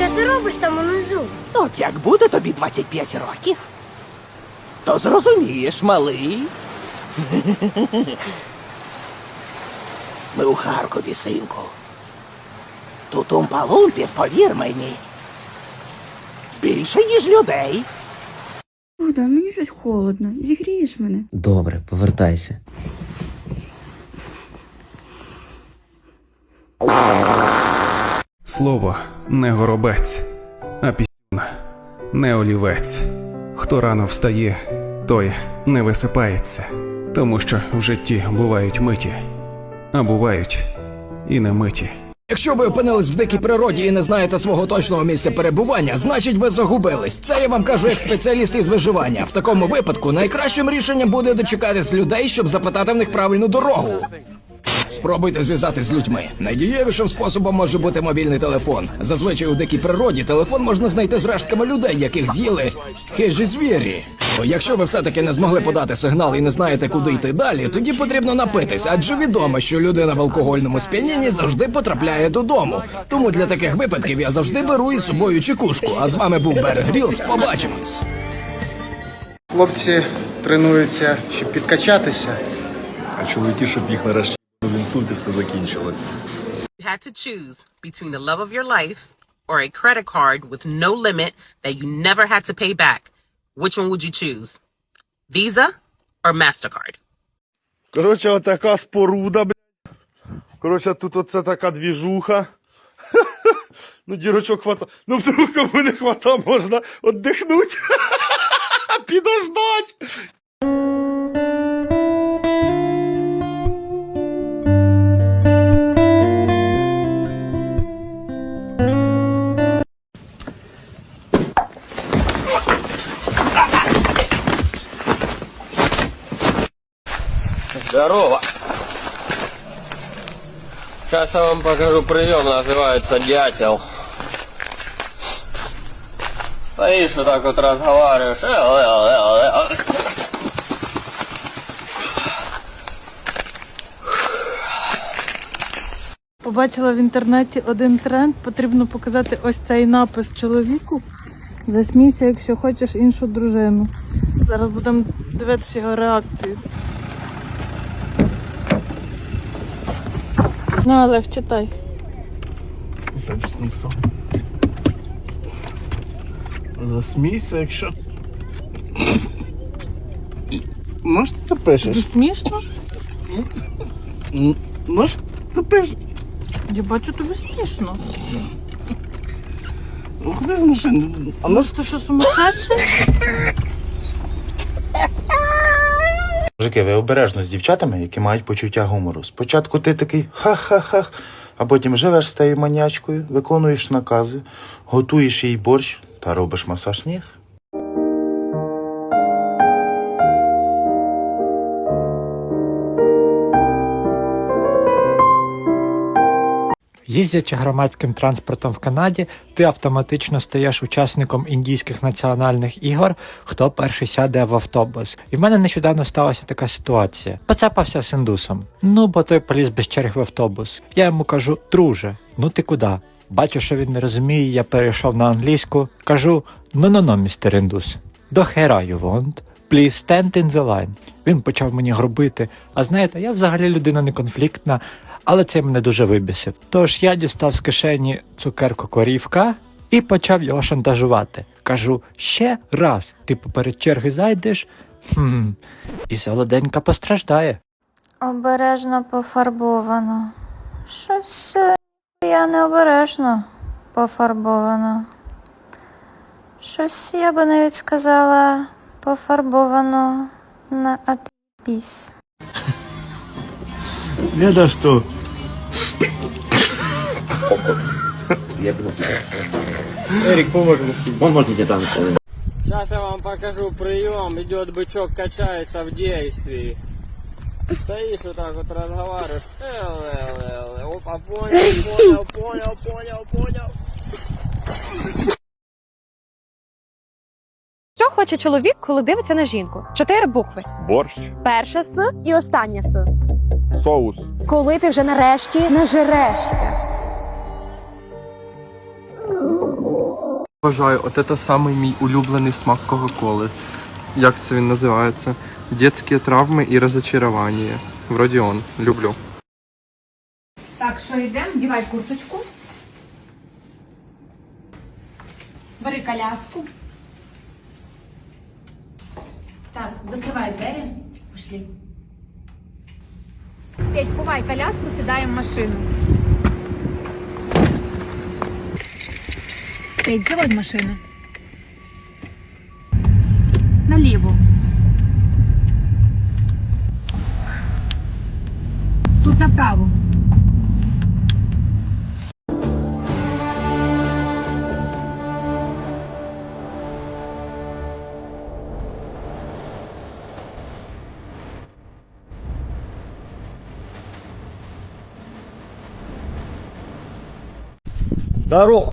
Що ти робиш там унизу? От як буде тобі 25 років, то зрозумієш, малий. Ми у Харкові, синку. Тут умпалумпів, повір мені. Більше, ніж людей. Богдан, мені щось холодно. Зігрієш мене. Добре, повертайся. Слово не горобець, а пісюн не олівець. Хто рано встає, той не висипається, тому що в житті бувають миті, а бувають і не миті. Якщо ви опинились в дикій природі і не знаєте свого точного місця перебування, значить ви загубились. Це я вам кажу як спеціаліст із виживання. В такому випадку найкращим рішенням буде дочекатись людей, щоб запитати в них правильну дорогу. Спробуйте зв'язатись з людьми. Найдієвішим способом може бути мобільний телефон. Зазвичай у дикій природі телефон можна знайти з рештками людей, яких з'їли хижі звірі. Якщо ви все-таки не змогли подати сигнал і не знаєте, куди йти далі, тоді потрібно напитись, адже відомо, що людина в алкогольному сп'янінні завжди потрапляє додому. Тому для таких випадків я завжди беру із собою чекушку. А з вами був Берег Грілс. Побачимось. Хлопці тренуються, щоб підкачатися. А чоловіки, щоб їх нарешті в інсульти все закінчилося. you had to choose between the love of your life or a credit card with no limit that you never had to pay back, which one would you choose? Visa or MasterCard? Коротше, отака споруда, блядь. Коротше, тут оце така двіжуха. Ну, дірочок хвата. Ну, вдруг кому не хвата, можна віддихнути. Підождать. Здорово! Сейчас я вам покажу прием, называется дятел. Стоишь вот так вот разговариваешь. Эл, эл, эл, эл. Побачила в інтернеті один тренд. Потрібно показати ось цей напис чоловіку. Засмійся, якщо хочеш іншу дружину. Зараз будемо дивитися його реакцію. Ну, Олег, читай. Засмійся, якщо. Може, ти це пишеш? Тобі смішно? Може, ти пишеш? Я бачу, тобі смішно. Виходи з машини. А може, Може, ти що сумасшедший? Мужики, ви обережно з дівчатами, які мають почуття гумору. Спочатку ти такий ха-ха-ха, а потім живеш з тією манячкою, виконуєш накази, готуєш їй борщ та робиш масаж ніг. Їздячи громадським транспортом в Канаді, ти автоматично стаєш учасником індійських національних ігор, хто перший сяде в автобус. І в мене нещодавно сталася така ситуація. Поцапався з індусом. Ну, бо той поліз без черг в автобус. Я йому кажу, друже, ну ти куди? Бачу, що він не розуміє, я перейшов на англійську. Кажу: ну-ну-ну, містер індус. До хера you want? Please stand in the line. Він почав мені грубити. А знаєте, я взагалі людина не конфліктна, але це мене дуже вибісив. Тож я дістав з кишені цукерку корівка і почав його шантажувати. Кажу: ще раз, ти поперед черги зайдеш, хм, і солоденька постраждає. Обережно пофарбовано. Щось я необережно пофарбовано. Щось я би навіть сказала пофарбовано на атпіс. Не за що. Эрик, помог мне. Сейчас я вам покажу прием. Идет бычок, качается в действии. Стоишь вот так вот разговариваешь. Эл, эл, эл, эл. Опа, понял, понял, понял, понял, понял. Що хоче чоловік, коли дивиться на жінку? Чотири букви. Борщ, Перша С і остання С. соус. Коли ти вже нарешті нажерешся. Вважаю, от це самий мій улюблений смак Кока-Коли. Як це він називається? Детські травми і розочарування. Вроді он. Люблю. Так, що йдемо? Дівай курточку. Бери коляску. Так, закривай двері. Пошли. Петь, ховай коляску, сідаємо в машину. Петь, заводь машину. Наліво. Тут направо. Здорово!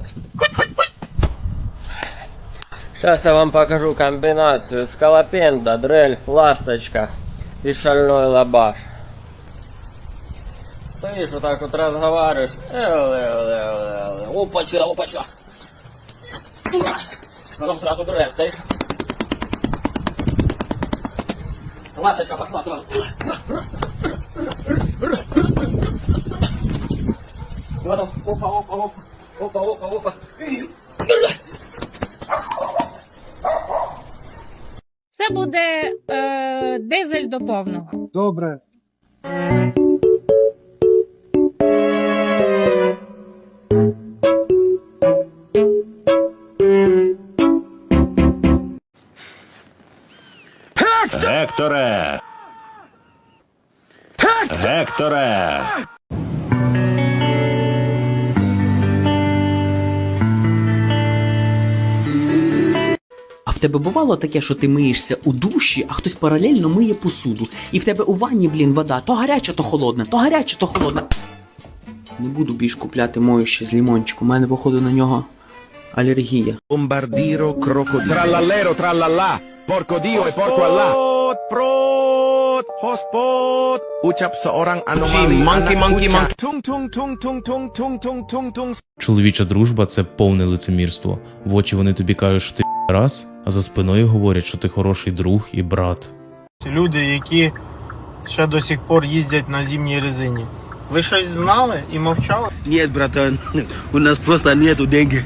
Сейчас я вам покажу комбинацию скалопенда, дрель, ласточка и шальной лабаш. Стоишь вот так вот разговариваешь. Опача, опача. Потом сразу дрель, стоишь. Ласточка пошла, давай. Потом опа, опа, опа. Опа, опа, опа. Це буде е, дизель до повного. Добре. Гекторе! Гекторе! В тебе бувало таке, що ти миєшся у душі, а хтось паралельно миє посуду. І в тебе у ванні, блін, вода то гаряча, то холодна, то гаряча, то холодна. Не буду більш купляти моюще з лімончиком. У мене, походу, на нього алергія. Бомбардіро кроко тралалеро тралала Порко Tung tung tung tung tung tung tung tung tung Чоловіча дружба це повне лицемірство. В очі вони тобі кажуть, що ти раз, а за спиною говорять, що ти хороший друг і брат. Люди, які ще до сих пор їздять на зимній резині. Ви щось знали і мовчали? Ні, братан, у нас просто нету деньги.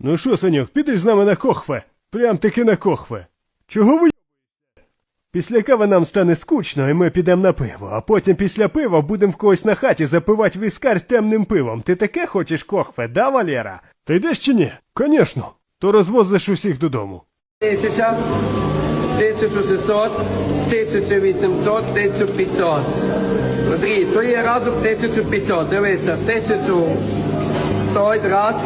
Ну що, Саньок, підеш з нами на кохве? Прям таки на кохве. Чого ви Після кави нам стане скучно, і ми підемо на пиво, а потім після пива будемо в когось на хаті запивати віскар темним пивом. Ти таке хочеш кохве, да, Валера? Ти йдеш чи ні? Конечно. То розвозиш усіх додому. Тисяча, 1600, 1800, 1500. Андрій, то є разом 1500. Дивися, 1100 раз,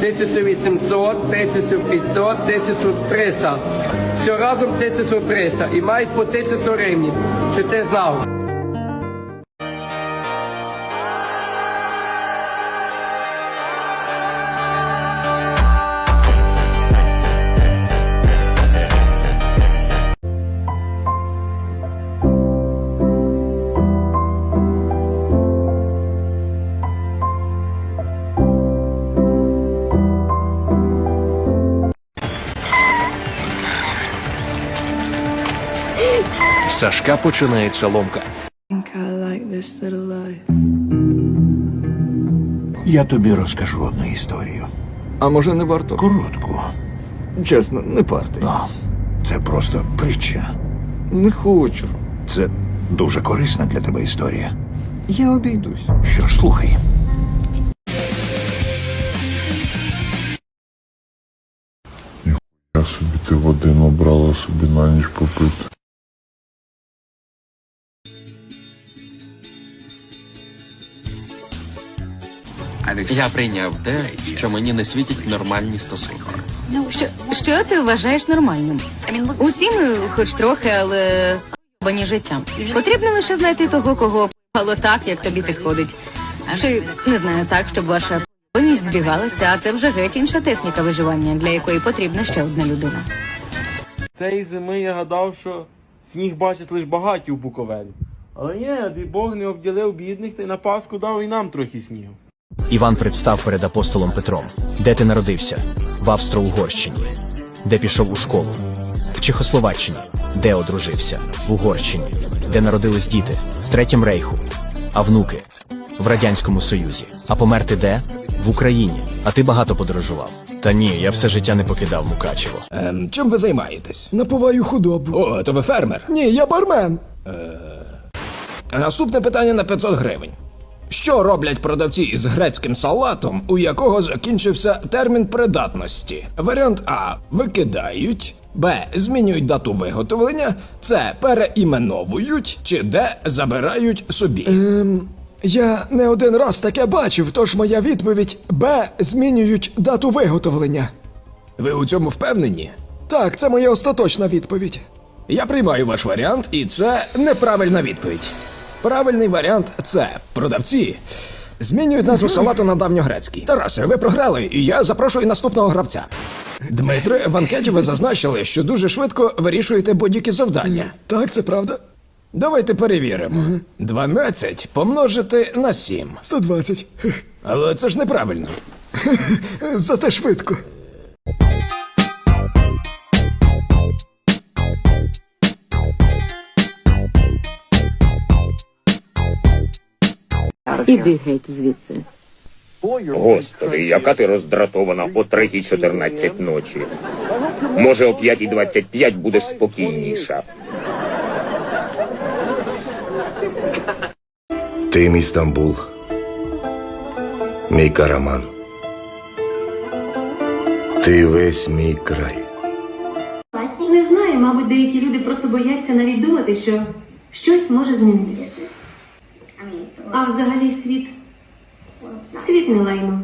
1800, 1500, 1300. Все разом 1300. І мають по 1000 гривень. Чи ти знав? Сашка починається ломка. Я тобі розкажу одну історію. А може не варто? Коротку. Чесно, не партись. Це просто притча. Не хочу. Це дуже корисна для тебе історія. Я обійдусь. Що ж, слухай. Я собі ти води набрала собі на ніч попити. Я прийняв те, що мені не світять нормальні стосунки. Що, що ти вважаєш нормальним? Усі ми хоч трохи, але бані життям. Потрібно лише знайти того, кого пало так, як тобі підходить. Чи не знаю так, щоб ваша поність збігалася, а це вже геть інша техніка виживання, для якої потрібна ще одна людина. Цієї зими я гадав, що сніг бачать лише багаті у Буковелі. Але ні, Бог не обділив бідних, та й на Пасху дав і нам трохи снігу. Іван представ перед апостолом Петром. Де ти народився? В Австро-Угорщині. Де пішов у школу? В Чехословаччині. Де одружився? В Угорщині. Де народились діти? В Третім рейху. А внуки? В Радянському Союзі. А померти де? В Україні. А ти багато подорожував. Та ні, я все життя не покидав Мукачево. Ем, чим ви займаєтесь? Напуваю худобу. О, то ви фермер? Ні, я бармен. Е... Наступне питання на 500 гривень. Що роблять продавці із грецьким салатом, у якого закінчився термін придатності? Варіант А. Викидають. Б. Змінюють дату виготовлення. С. Переіменовують. Чи Д. Забирають собі. Ем, я не один раз таке бачив, тож моя відповідь Б. Змінюють дату виготовлення. Ви у цьому впевнені? Так, це моя остаточна відповідь. Я приймаю ваш варіант, і це неправильна відповідь. Правильний варіант це продавці. Змінюють назву салату на давньогрецький. Тарасе, ви програли, і я запрошую наступного гравця. Дмитре, в анкеті ви зазначили, що дуже швидко вирішуєте будь-які завдання. Так, це правда. Давайте перевіримо. 12 помножити на 7. 120. Але це ж неправильно. Зате швидко. Іди геть звідси. Господи, яка ти роздратована о 3.14 ночі. Може, о 5.25 будеш спокійніша. Ти мій Стамбул, мій караман. Ти весь мій край. Не знаю, мабуть, деякі люди просто бояться навіть думати, що щось може змінитися. А взагалі світ. Світ не лайно.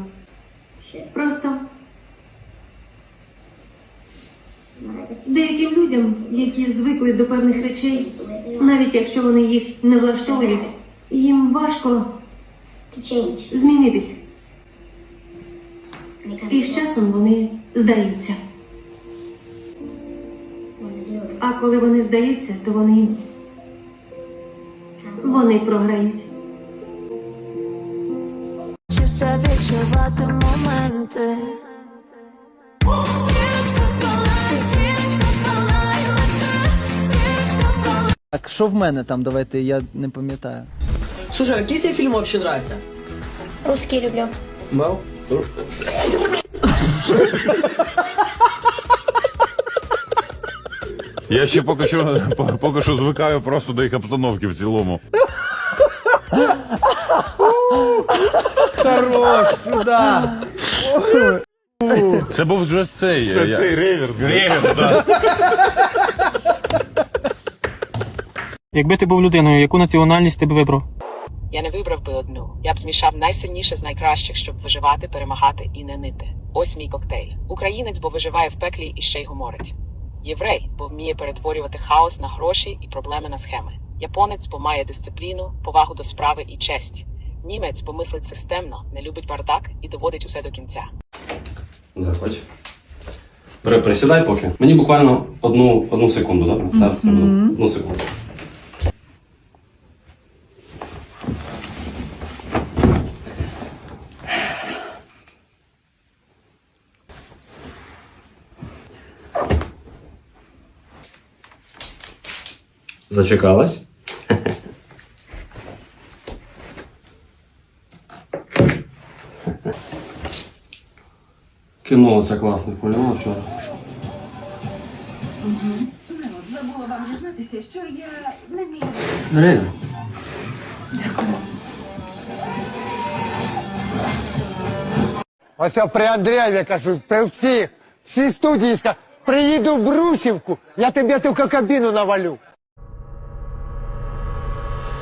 Просто деяким людям, які звикли до певних речей, навіть якщо вони їх не влаштовують, їм важко змінитись. І з часом вони здаються. А коли вони здаються, то вони. вони програють. Відчувати моменти. Зірочка палає, зірочка палає, лети, зірочка палає. Так що в мене там, давайте, я не пам'ятаю. Слушай, а какие тебе фильмы вообще нравятся? Русські люблю. Вау. Я ще поки що поки що звикаю просто до їх обстановки в цілому. Хорош, сюди. Це був вже цей. Це я- цей реверс, да. Реверс, да. Якби ти був людиною, яку національність ти б вибрав? Я не вибрав би одну. Я б змішав найсильніше з найкращих, щоб виживати, перемагати і не нити. Ось мій коктейль. Українець, бо виживає в пеклі і ще й гуморить. Єврей, бо вміє перетворювати хаос на гроші і проблеми на схеми. Японець, бо має дисципліну, повагу до справи і честь. Німець, бо мислить системно, не любить бардак і доводить усе до кінця. Заходь. При, присідай поки. Мені буквально одну, одну секунду, добре? Зараз я буду. Одну секунду. Зачекалась? Кіно це класне, поняла вчора? Забула вам зізнатися, що я не вмію. Реально? Ось я при Андрієві кажу, при всіх, всі студії приїду в Брусівку, я тобі тільки кабіну навалю.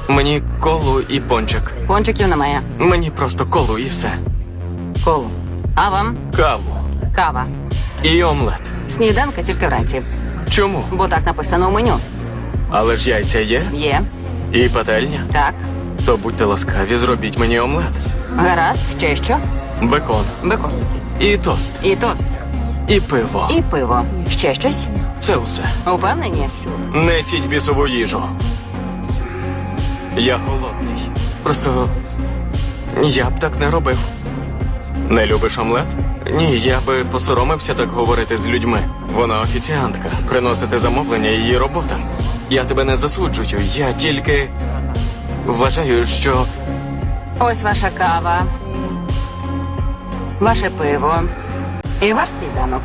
Мені колу і пончик. Пончиків немає. Мені просто колу і все. Колу. А вам? Каву. Кава. І омлет. Сніданка тільки вранці. Чому? Бо так написано у меню. Але ж яйця є? Є. І пательня. Так. То будьте ласкаві, зробіть мені омлет. Гаразд, ще що? Бекон. Бекон. І тост. І тост. І пиво. І пиво. Ще щось? Це все. Упевнені? Несіть бісову їжу. Я голодний. Просто я б так не робив. Не любиш омлет? Ні, я би посоромився так говорити з людьми. Вона офіціантка. Приносити замовлення її робота. Я тебе не засуджую, я тільки вважаю, що Ось ваша кава, ваше пиво і ваш сніданок.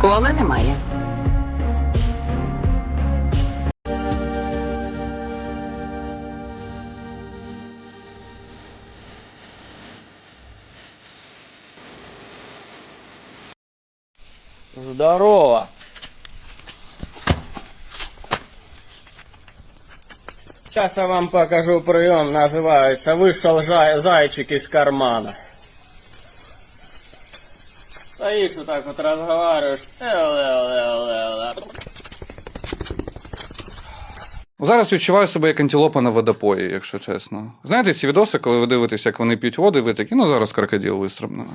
Коли немає. Здорово. Сейчас я вам покажу прием, называется «Вышел жай- зайчик из кармана». Стоишь вот так вот, разговариваешь. Эл-эл-эл-эл-эл. Зараз відчуваю себе як антилопа на водопої, якщо чесно. Знаєте ці відоси, коли ви дивитесь, як вони п'ють воду, і ви такі, ну зараз крокодил вистрибне.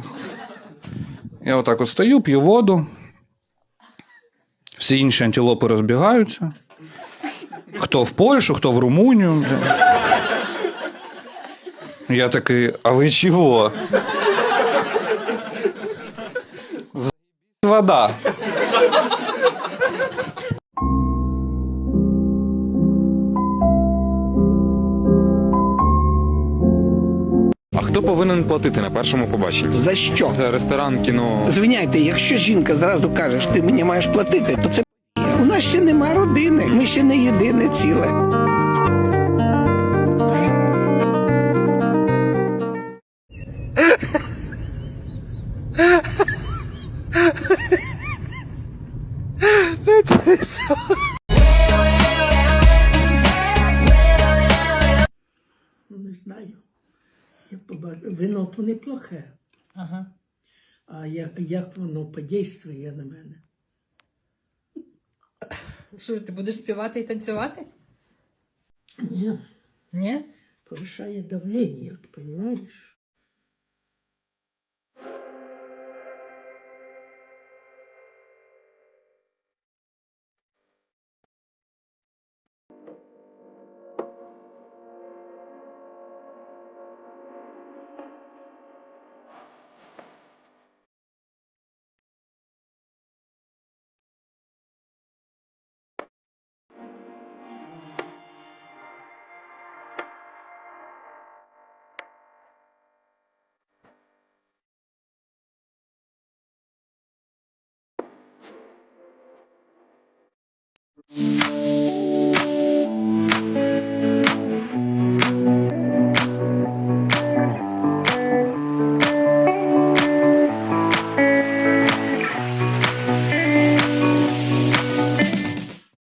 Я отак от стою, п'ю воду. Всі інші антилопи розбігаються. Хто в Польщу, хто в Румунію. Я такий, а ви чого? Вода. Хто повинен платити на першому побаченні? За що? За ресторан, кіно. Звиняйте, якщо жінка зразу каже, що ти мені маєш платити, то це. У нас ще нема родини, ми ще не єдине ціле. Вино то неплохе. Ага. А як, як воно подействує на мене? Що ти будеш співати і танцювати? Ні. Ні? Повишає давлення, от, розумієш?